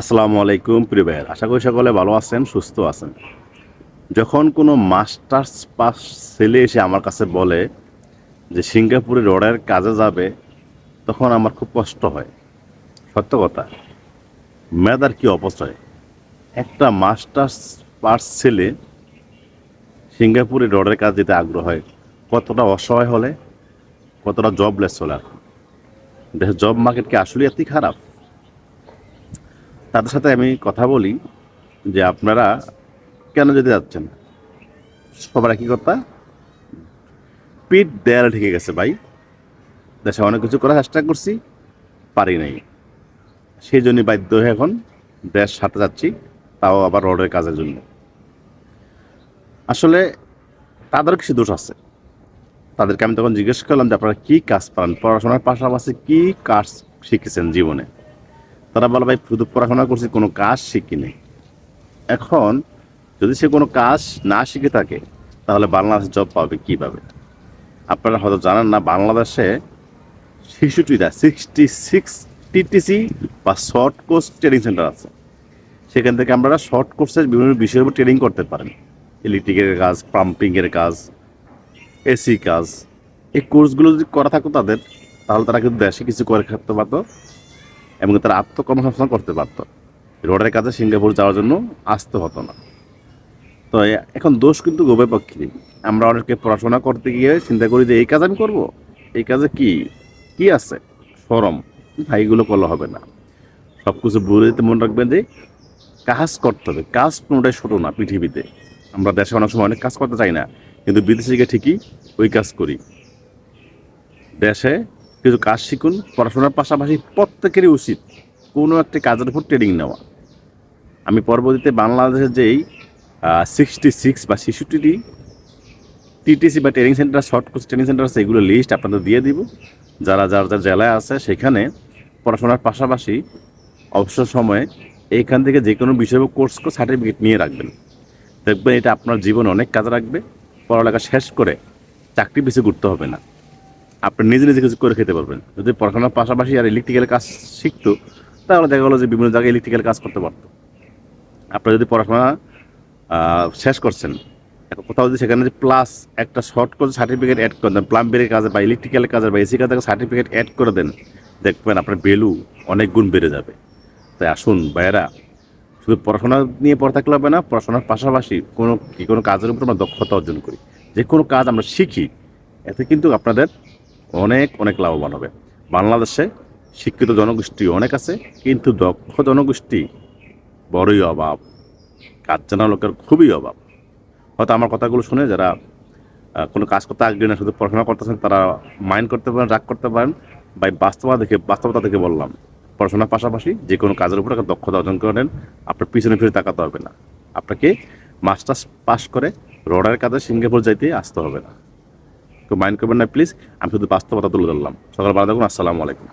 আসসালামু আলাইকুম, প্রিয় ভাইয়ের। আশা করি সকলে ভালো আছেন, সুস্থ আছেন। যখন কোনো মাস্টার্স পাস ছেলে এসে আমার কাছে বলে যে সিঙ্গাপুরে রডের কাজে যাবে, তখন আমার খুব কষ্ট হয়। সত্য কথা। মেধার কি অপচয় একটা মাস্টার্স পাস ছেলে সিঙ্গাপুরে রডের কাজ দিতে আগ্রহ হয়, কতটা অসহায় হলে, কতটা জবলেস হলে এখন? দেশের জব মার্কেট কি আসলে এতই খারাপ? তাদের সাথে আমি কথা বলি যে আপনারা কেন যেতে যাচ্ছেন? সবার একই কথা? পিঠ দেয়ালে ঢেকে গেছে ভাই। দেশে অনেক কিছু করার চেষ্টা করছি, পারি নাই। সেই জন্যই বাধ্য হয়ে এখন দেশ সাথে যাচ্ছি, তাও আবার রোডের কাজের জন্য। আসলে তাদের কিছু দোষ আছে। তাদেরকে আমি তখন জিজ্ঞেস করলাম যে আপনারা কী কাজ পান পড়াশোনার পাশাপাশি কী কাজ শিখেছেন জীবনে? তারা বলে, ভাই, শুধু পড়াশোনা করছি, কোনো কাজ শিখিনি এখন যদি সে কোনো কাজ না শিখে থাকে, তাহলে বাংলাদেশ জব পাবে কীভাবে? আপনারা হয়তো জানেন না, বাংলাদেশে শিশুটিরা সিক্সটি সিক্স টিটিসি বা শর্ট কোর্স ট্রেনিং সেন্টার আছে। সেখান থেকে আপনারা শর্ট কোর্সের বিভিন্ন বিষয়ের উপর ট্রেনিং করতে পারেন। ইলেকট্রিকের কাজ পাম্পিংয়ের কাজ এসি কাজ। এই কোর্সগুলো যদি করা থাকতো তাদের, তাহলে তারা কিন্তু দেশে কিছু করে খাতে পারতো। এবং তারা আত্মকর্মসংস্থান করতে পারতো। রোডের কাজে সিঙ্গাপুর যাওয়ার জন্য আসতে হতো না। তো এখন দোষ কিন্তু গোবে পক্ষে আমরা অনেকে পড়াশোনা করতে গিয়ে চিন্তা করি যে, এই কাজ আমি করব? এই কাজে কি? কি আছে? সরম ভাইগুলো করলে হবে না। সব কিছু বুঝে মনে রাখবেন যে, কাজ করতে হবে। কাজ কোনোটাই ছোটো না পৃথিবীতে। আমরা দেশে অনেক সময় অনেক কাজ করতে চাই না, কিন্তু বিদেশে গিয়ে ঠিকই ওই কাজ করি। দেশে কিছু কাজ শিখুন, পড়াশোনার পাশাপাশি প্রত্যেকেরই উচিত কোনো একটি কাজের উপর ট্রেনিং নেওয়া। আমি পরবর্তীতে বাংলাদেশের যেই সিক্সটি সিক্স বা শিশুটি টিটিসি বা training centre short course training centre আছে এগুলো লিস্ট আপনাদের দিয়ে দিব। যারা, যার যার জেলায় আছে, সেখানে পড়াশোনার পাশাপাশি অবসর সময়ে এইখান থেকে যে কোনো বিষয় কোর্স করে সার্টিফিকেট নিয়ে রাখবেন। দেখবেন এটা আপনার জীবনে অনেক কাজে রাখবে পড়ালেখা শেষ করে চাকরি পিছিয়ে ঘুরতে হবে না। আপনি নিজে নিজে কিছু করে খেতে পারবেন। যদি পড়াশোনার পাশাপাশি আর ইলেকট্রিক্যাল কাজ শিখতো, তাহলে দেখা গেলো যে বিভিন্ন জায়গায় ইলেকট্রিক্যাল কাজ করতে পারতো। আপনি যদি পড়াশোনা শেষ করছেন কোথাও যদি সেখানে প্লাস একটা শর্ট কোর্স সার্টিফিকেট অ্যাড করে দেন প্লাম্বারের কাজে বা ইলেকট্রিক্যাল কাজে বা এসি কাজে সার্টিফিকেট অ্যাড করে দেন, দেখবেন আপনার ভ্যালু অনেক গুণ বেড়ে যাবে। তাই আসুন ভাইয়েরা, শুধু পড়াশোনা নিয়ে পড়ে থাকলে হবে না, পড়াশোনার পাশাপাশি কোনো, কি কোনো কাজের উপর আমরা দক্ষতা অর্জন করি। যে কোনো কাজ আমরা শিখি, এতে কিন্তু আপনাদের অনেক অনেক লাভবান হবে। বাংলাদেশে শিক্ষিত জনগোষ্ঠী অনেক আছে, কিন্তু দক্ষ জনগোষ্ঠী বড়ই অভাব। কাজ জানা লোকের খুবই অভাব। হয়তো আমার কথাগুলো শুনে যারা কোনো কাজ করতে আগ্রহী না, শুধু পড়াশোনা করতেছেন, তারা মাইন্ড করতে পারেন, রাগ করতে পারেন। বা বাস্তবতা দেখে, বাস্তবতা থেকে বললাম, পড়াশোনার পাশাপাশি যে কোনো কাজের উপর একটা দক্ষতা অর্জন করেন আপনার পিছনে ফিরে তাকাতে হবে না। আপনাকে মাস্টার্স পাস করে রোডের কাজে সিঙ্গাপুর যাইতে আসতে হবে না। তো মাইন্ড করবেন না প্লিজ আমি শুধু বাস্তবতা তুলে ধরলাম। সকাল থাকুন আসসালামু আলাইকুম।